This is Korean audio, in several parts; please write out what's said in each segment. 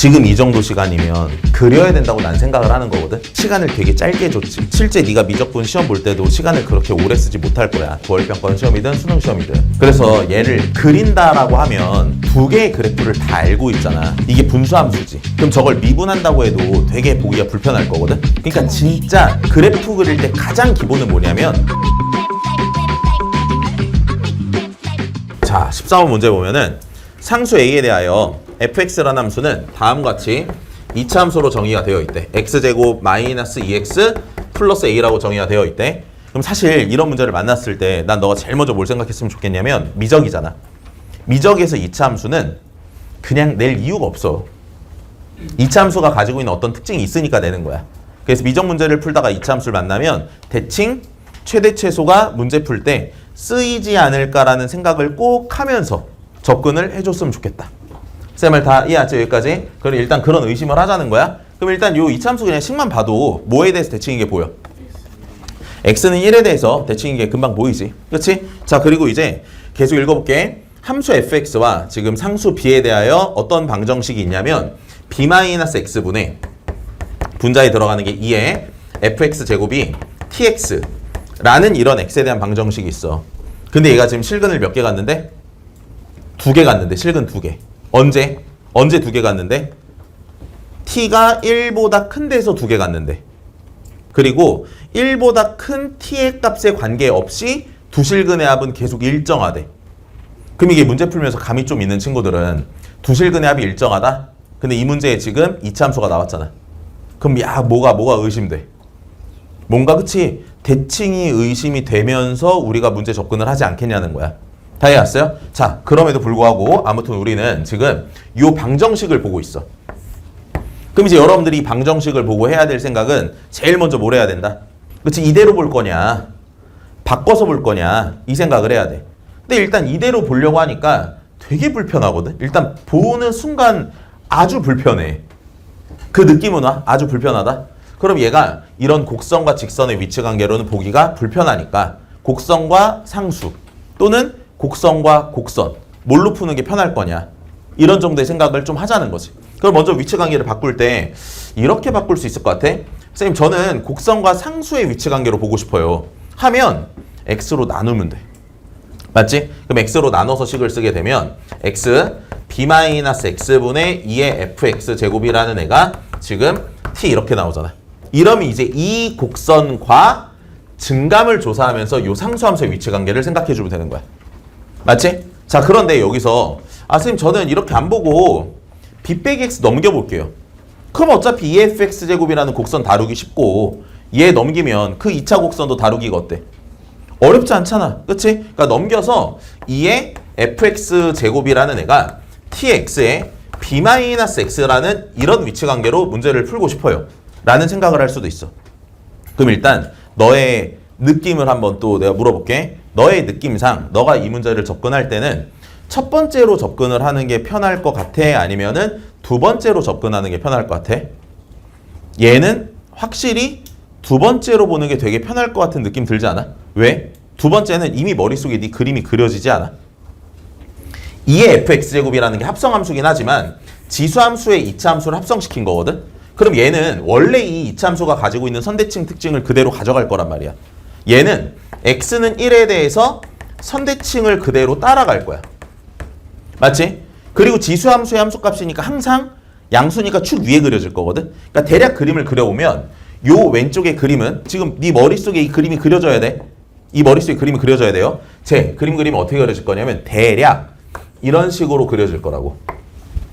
지금 이 정도 시간이면 그려야 된다고 난 생각을 하는 거거든. 시간을 되게 짧게 줬지. 실제 네가 미적분 시험 볼 때도 시간을 그렇게 오래 쓰지 못할 거야. 고월평가원 시험이든 수능 시험이든. 그래서 얘를 그린다라고 하면 두 개의 그래프를 다 알고 있잖아. 이게 분수함수지. 그럼 저걸 미분한다고 해도 되게 보기가 불편할 거거든. 그러니까 진짜 그래프 그릴 때 가장 기본은 뭐냐면 자, 13번 문제 보면은 상수 a에 대하여 fx라는 함수는 다음과 같이 이차 함수로 정의가 되어 있대. x제곱 마이너스 2x 플러스 a라고 정의가 되어 있대. 그럼 사실 이런 문제를 만났을 때 난 너가 제일 먼저 뭘 생각했으면 좋겠냐면 미적이잖아. 미적에서 이차 함수는 그냥 낼 이유가 없어. 이차 함수가 가지고 있는 어떤 특징이 있으니까 내는 거야. 그래서 미적 문제를 풀다가 이차 함수를 만나면 대칭 최대 최소가 문제 풀 때 쓰이지 않을까라는 생각을 꼭 하면서 접근을 해줬으면 좋겠다. 쌤을 다 이해하죠 여기까지? 그럼 일단 그런 의심을 하자는 거야. 그럼 일단 요 이차 함수 그냥 식만 봐도 뭐에 대해서 대칭인 게 보여? x는 1에 대해서 대칭인 게 금방 보이지. 그렇지? 자, 그리고 이제 계속 읽어볼게. 함수 fx와 지금 상수 b에 대하여 어떤 방정식이 있냐면 b-x분의 분자에 들어가는 게 2에 fx 제곱이 tx라는 이런 x에 대한 방정식이 있어. 근데 얘가 지금 실근을 몇 개 갔는데? 두 개 갔는데, 실근 두 개. 언제? 언제 두 개 갔는데? t가 1보다 큰 데서 두 개 갔는데. 그리고 1보다 큰 t의 값에 관계없이 두 실근의 합은 계속 일정하대. 그럼 이게 문제 풀면서 감이 좀 있는 친구들은 두 실근의 합이 일정하다? 근데 이 문제에 지금 이차함수가 나왔잖아. 그럼 야 뭐가 뭐가 의심돼? 뭔가 그치 대칭이 의심이 되면서 우리가 문제 접근을 하지 않겠냐는 거야. 다 이해했어요? 자 그럼에도 불구하고 아무튼 우리는 지금 요 방정식을 보고 있어. 그럼 이제 여러분들이 이 방정식을 보고 해야 될 생각은 제일 먼저 뭘 해야 된다? 그렇지 이대로 볼 거냐 바꿔서 볼 거냐 이 생각을 해야 돼. 근데 일단 이대로 보려고 하니까 되게 불편하거든. 일단 보는 순간 아주 불편해. 그 느낌은 와? 아주 불편하다? 그럼 얘가 이런 곡선과 직선의 위치 관계로는 보기가 불편하니까 곡선과 상수 또는 곡선과 곡선 뭘로 푸는 게 편할 거냐 이런 정도의 생각을 좀 하자는 거지. 그럼 먼저 위치 관계를 바꿀 때 이렇게 바꿀 수 있을 것 같아? 선생님 저는 곡선과 상수의 위치 관계로 보고 싶어요. 하면 x로 나누면 돼. 맞지? 그럼 x로 나눠서 식을 쓰게 되면 x b-x분의 2의 fx 제곱이라는 애가 지금 t 이렇게 나오잖아. 이러면 이제 이 곡선과 증감을 조사하면서 요 상수함수의 위치 관계를 생각해 주면 되는 거야. 맞지? 자, 그런데 여기서 아, 선생님 저는 이렇게 안 보고 b 빼기 x 넘겨볼게요. 그럼 어차피 2fx 제곱이라는 곡선 다루기 쉽고 얘 넘기면 그 2차 곡선도 다루기가 어때? 어렵지 않잖아. 그치? 그러니까 넘겨서 2의 fx 제곱이라는 애가 tx의 b-x라는 이런 위치 관계로 문제를 풀고 싶어요. 라는 생각을 할 수도 있어. 그럼 일단 너의 느낌을 한번 또 내가 물어볼게. 너의 느낌상 너가 이 문제를 접근할 때는 첫 번째로 접근을 하는 게 편할 것 같아? 아니면은 두 번째로 접근하는 게 편할 것 같아? 얘는 확실히 두 번째로 보는 게 되게 편할 것 같은 느낌 들지 않아? 왜? 두 번째는 이미 머릿속에 네 그림이 그려지지 않아? 2의 fx제곱이라는 게 합성함수긴 하지만 지수함수의 2차 함수를 합성시킨 거거든? 그럼 얘는 원래 이 2차 함수가 가지고 있는 선대칭 특징을 그대로 가져갈 거란 말이야. 얘는 x는 1에 대해서 선대칭을 그대로 따라갈 거야. 맞지? 그리고 지수 함수의 함수값이니까 항상 양수니까 축 위에 그려질 거거든? 그러니까 대략 그림을 그려오면 요 왼쪽의 그림은 지금 네 머릿속에 이 그림이 그려져야 돼. 이 머릿속에 그림이 그려져야 돼요. 제 그림 그림이 어떻게 그려질 거냐면 대략 이런 식으로 그려질 거라고.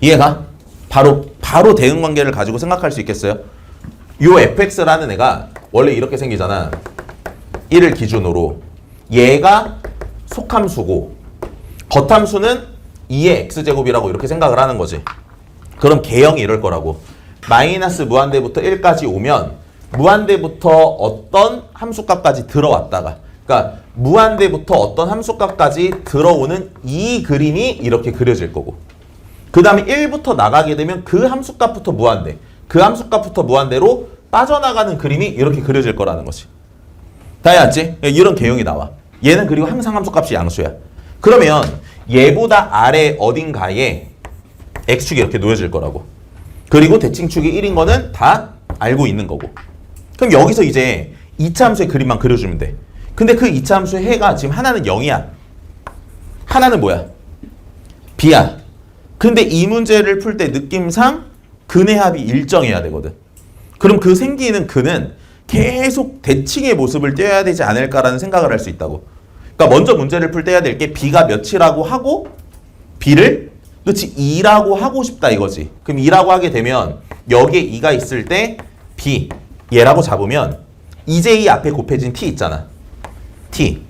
이해가? 바로 바로 대응 관계를 가지고 생각할 수 있겠어요? 요 fx라는 애가 원래 이렇게 생기잖아. 1을 기준으로 얘가 속함수고 겉함수는 2의 x제곱이라고 이렇게 생각을 하는 거지. 그럼 개형이 이럴 거라고. 마이너스 무한대부터 1까지 오면 무한대부터 어떤 함수값까지 들어왔다가 그러니까 무한대부터 어떤 함수값까지 들어오는 이 그림이 이렇게 그려질 거고 그 다음에 1부터 나가게 되면 그 함수값부터 무한대 그 함수값부터 무한대로 빠져나가는 그림이 이렇게 그려질 거라는 것이 다 해왔지? 이런 개형이 나와 얘는 그리고 항상 함수값이 양수야 그러면 얘보다 아래 어딘가에 x축이 이렇게 놓여질 거라고 그리고 대칭축이 1인 거는 다 알고 있는 거고. 그럼 여기서 이제 이차함수의 그림만 그려주면 돼. 근데 그 이차함수의 해가 지금 하나는 0이야. 하나는 뭐야? B야. 근데 이 문제를 풀 때 느낌상 근의 합이 일정해야 되거든. 그럼 그 생기는 근은 계속 대칭의 모습을 띄어야 되지 않을까라는 생각을 할 수 있다고. 그러니까 먼저 문제를 풀때 해야 될 게 B가 몇이라고 하고 B를 그렇지 2라고 하고 싶다 이거지. 그럼 2라고 하게 되면 여기에 2가 있을 때 B 얘라고 잡으면 이제 이 앞에 곱해진 T 있잖아. T.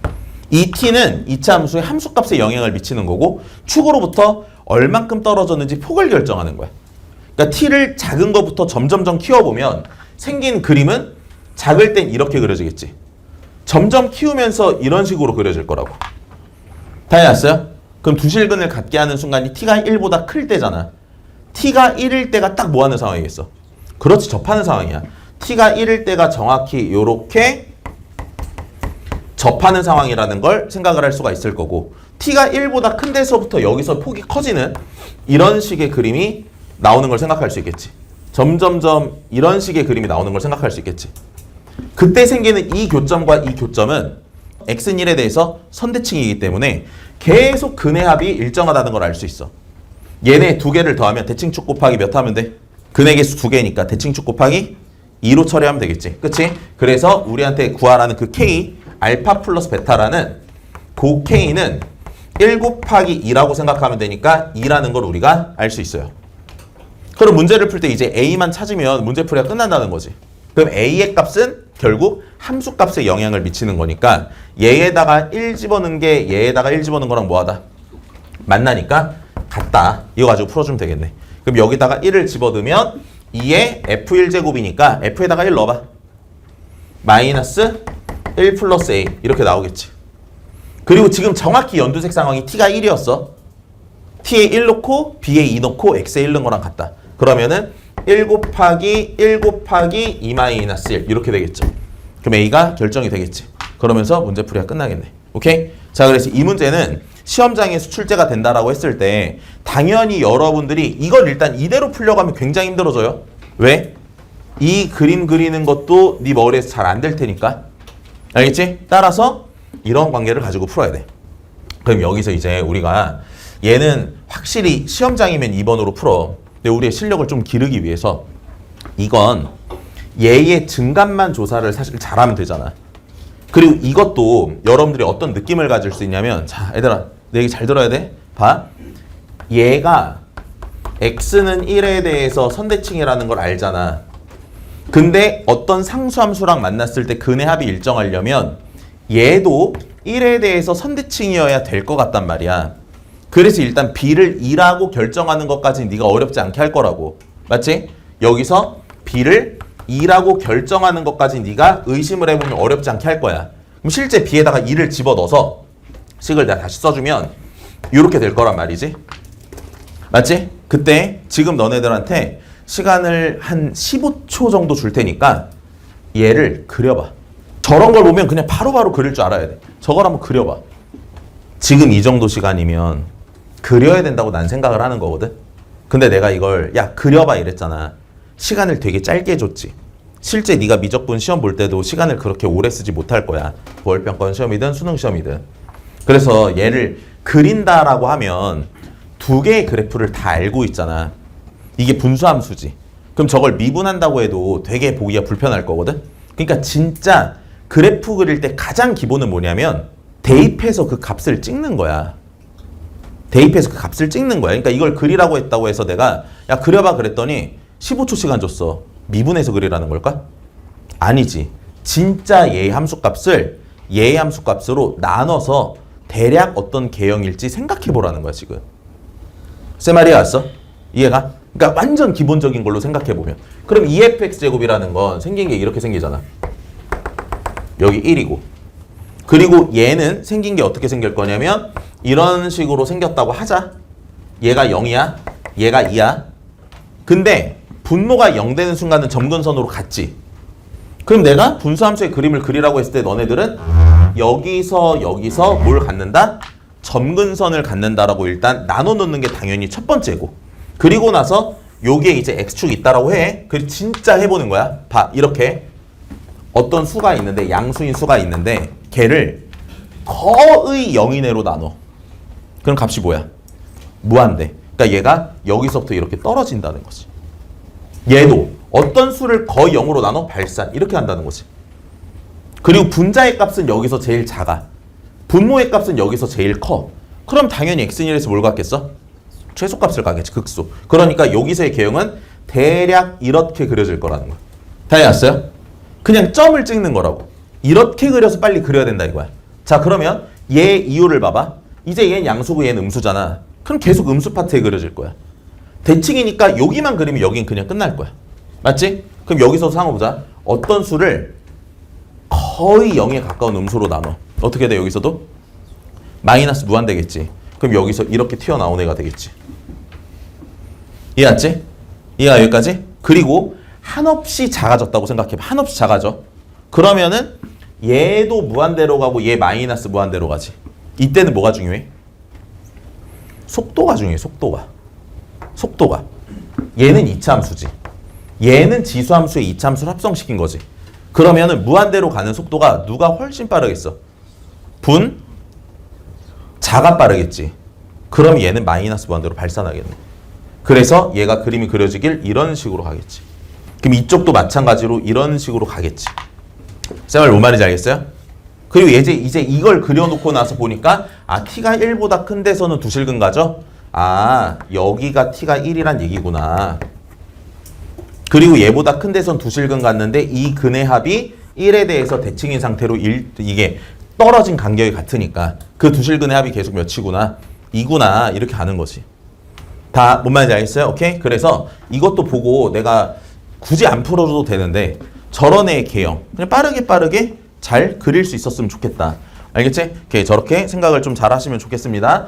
이 T는 이차 함수의 함수값에 영향을 미치는 거고 축으로부터 얼만큼 떨어졌는지 폭을 결정하는 거야. 그러니까 T를 작은 것부터 점점점 키워보면 생긴 그림은 작을 땐 이렇게 그려지겠지. 점점 키우면서 이런 식으로 그려질 거라고. 다 해놨어요? 그럼 두실근을 갖게 하는 순간이 t가 1보다 클 때잖아. t가 1일 때가 딱 뭐 하는 상황이겠어? 그렇지, 접하는 상황이야. t가 1일 때가 정확히 요렇게 접하는 상황이라는 걸 생각을 할 수가 있을 거고 t가 1보다 큰 데서부터 여기서 폭이 커지는 이런 식의 그림이 나오는 걸 생각할 수 있겠지. 점점점 이런 식의 그림이 나오는 걸 생각할 수 있겠지. 그때 생기는 이 교점과 이 교점은 x는 1에 대해서 선대칭이기 때문에 계속 근의 합이 일정하다는 걸 알 수 있어. 얘네 두 개를 더하면 대칭축 곱하기 몇 하면 돼? 근의 개수 두 개니까 대칭축 곱하기 2로 처리하면 되겠지. 그치? 그래서 우리한테 구하라는 그 k, 알파 플러스 베타라는 그 k는 1 곱하기 2라고 생각하면 되니까 2라는 걸 우리가 알 수 있어요. 그럼 문제를 풀 때 이제 a만 찾으면 문제풀이가 끝난다는 거지. 그럼 a의 값은 결국 함수 값에 영향을 미치는 거니까 얘에다가 1 집어넣은 게 얘에다가 1 집어넣은 거랑 뭐하다? 만나니까 같다. 이거 가지고 풀어주면 되겠네. 그럼 여기다가 1을 집어넣으면 2의 f1제곱이니까 f에다가 1 넣어봐. 마이너스 1 플러스 a 이렇게 나오겠지. 그리고 지금 정확히 연두색 상황이 t가 1이었어. t에 1 넣고 b에 2 넣고 x에 1 넣은 거랑 같다. 그러면은 1 곱하기 1 곱하기 2 마이너스 1 이렇게 되겠죠. 그럼 a가 결정이 되겠지. 그러면서 문제 풀이가 끝나겠네. 오케이? 자, 그래서 이 문제는 시험장에서 출제가 된다라고 했을 때 당연히 여러분들이 이걸 일단 이대로 풀려고 하면 굉장히 힘들어져요. 왜? 이 그림 그리는 것도 네 머리에서 잘 안 될 테니까. 알겠지? 따라서 이런 관계를 가지고 풀어야 돼. 그럼 여기서 이제 우리가 얘는 확실히 시험장이면 2번으로 풀어. 근데 우리의 실력을 좀 기르기 위해서 이건 얘의 증감만 조사를 사실 잘하면 되잖아. 그리고 이것도 여러분들이 어떤 느낌을 가질 수 있냐면 자, 얘들아, 내 얘기 잘 들어야 돼. 봐. 얘가 x는 1에 대해서 선대칭이라는 걸 알잖아. 근데 어떤 상수함수랑 만났을 때 근의 합이 일정하려면 얘도 1에 대해서 선대칭이어야 될 것 같단 말이야. 그래서 일단 b를 2라고 결정하는 것까지 네가 어렵지 않게 할 거라고. 맞지? 여기서 b를 2라고 결정하는 것까지 네가 의심을 해보면 어렵지 않게 할 거야. 그럼 실제 b에다가 2를 집어넣어서 식을 내가 다시 써주면 이렇게 될 거란 말이지. 맞지? 그때 지금 너네들한테 시간을 한 15초 정도 줄 테니까 얘를 그려봐. 저런 걸 보면 그냥 바로바로 그릴 줄 알아야 돼. 저걸 한번 그려봐. 지금 이 정도 시간이면 그려야 된다고 난 생각을 하는 거거든. 근데 내가 이걸 야 그려봐 이랬잖아. 시간을 되게 짧게 줬지. 실제 네가 미적분 시험 볼 때도 시간을 그렇게 오래 쓰지 못할 거야. 보월평가원 시험이든 수능 시험이든. 그래서 얘를 그린다라고 하면 두 개의 그래프를 다 알고 있잖아. 이게 분수함수지. 그럼 저걸 미분한다고 해도 되게 보기가 불편할 거거든. 그러니까 진짜 그래프 그릴 때 가장 기본은 뭐냐면 대입해서 그 값을 찍는 거야. 대입해서 그 값을 찍는 거야. 그러니까 이걸 그리라고 했다고 해서 내가 야 그려봐 그랬더니 15초 시간 줬어. 미분해서 그리라는 걸까? 아니지. 진짜 얘의 함수값을 얘의 함수값으로 나눠서 대략 어떤 개형일지 생각해 보라는 거야 지금. 세 말이 왔어? 이해가? 그러니까 완전 기본적인 걸로 생각해 보면. 그럼 2fx 제곱이라는 건 생긴 게 이렇게 생기잖아. 여기 1이고. 그리고 얘는 생긴 게 어떻게 생길 거냐면 이런 식으로 생겼다고 하자. 얘가 0이야. 얘가 2야. 근데 분모가 0 되는 순간은 점근선으로 같지. 그럼 내가 분수함수의 그림을 그리라고 했을 때 너네들은 여기서 여기서 뭘 갖는다? 점근선을 갖는다라고 일단 나눠 놓는 게 당연히 첫 번째고. 그리고 나서 요게 이제 x축이 있다라고 해. 그 진짜 해보는 거야. 봐 이렇게 어떤 수가 있는데 양수인 수가 있는데 걔를 거의 0 이내로 나눠. 그럼 값이 뭐야? 무한대. 그러니까 얘가 여기서부터 이렇게 떨어진다는 거지. 얘도 어떤 수를 거의 0으로 나눠 발산 이렇게 한다는 거지. 그리고 분자의 값은 여기서 제일 작아. 분모의 값은 여기서 제일 커. 그럼 당연히 x인일에서 뭘 갖겠어? 최소값을 가겠지 극수. 그러니까 여기서의 개형은 대략 이렇게 그려질 거라는 거야. 다 해왔어요? 그냥 점을 찍는 거라고. 이렇게 그려서 빨리 그려야 된다 이거야. 자 그러면 얘 이유를 봐봐. 이제 얘는 양수고 얘는 음수잖아. 그럼 계속 음수 파트에 그려질 거야. 대칭이니까 여기만 그리면 여긴 그냥 끝날 거야. 맞지? 그럼 여기서 상호 보자. 어떤 수를 거의 0에 가까운 음수로 나눠. 어떻게 돼 여기서도? 마이너스 무한 되겠지. 그럼 여기서 이렇게 튀어나온 애가 되겠지. 이해했지? 이해가 여기까지? 그리고 한없이 작아졌다고 생각해봐. 한없이 작아져. 그러면은 얘도 무한대로 가고 얘 마이너스 무한대로 가지. 이때는 뭐가 중요해? 속도가 중요해. 속도가. 속도가. 얘는 이차함수지. 얘는 지수함수에 이차함수를 합성시킨 거지. 그러면은 무한대로 가는 속도가 누가 훨씬 빠르겠어? 분? 자가 빠르겠지. 그럼 얘는 마이너스 무한대로 발산하겠네. 그래서 얘가 그림이 그려지길 이런 식으로 가겠지. 그럼 이쪽도 마찬가지로 이런 식으로 가겠지. 쌤을 뭔 말인지 알겠어요? 그리고 이제 이제 이걸 그려놓고 나서 보니까 아 t가 1보다 큰 데서는 두실근 가죠? 아 여기가 t가 1이란 얘기구나. 그리고 얘보다 큰 데선 두실근 갔는데 이 근의 합이 1에 대해서 대칭인 상태로 1 이게 떨어진 간격이 같으니까 그 두실근의 합이 계속 몇이구나 2구나 이렇게 가는 거지. 다 뭔 말인지 알겠어요? 오케이? 그래서 이것도 보고 내가 굳이 안 풀어줘도 되는데 저런 애의 개형 그냥 빠르게 빠르게 잘 그릴 수 있었으면 좋겠다. 알겠지? 오케이 저렇게 생각을 좀 잘 하시면 좋겠습니다.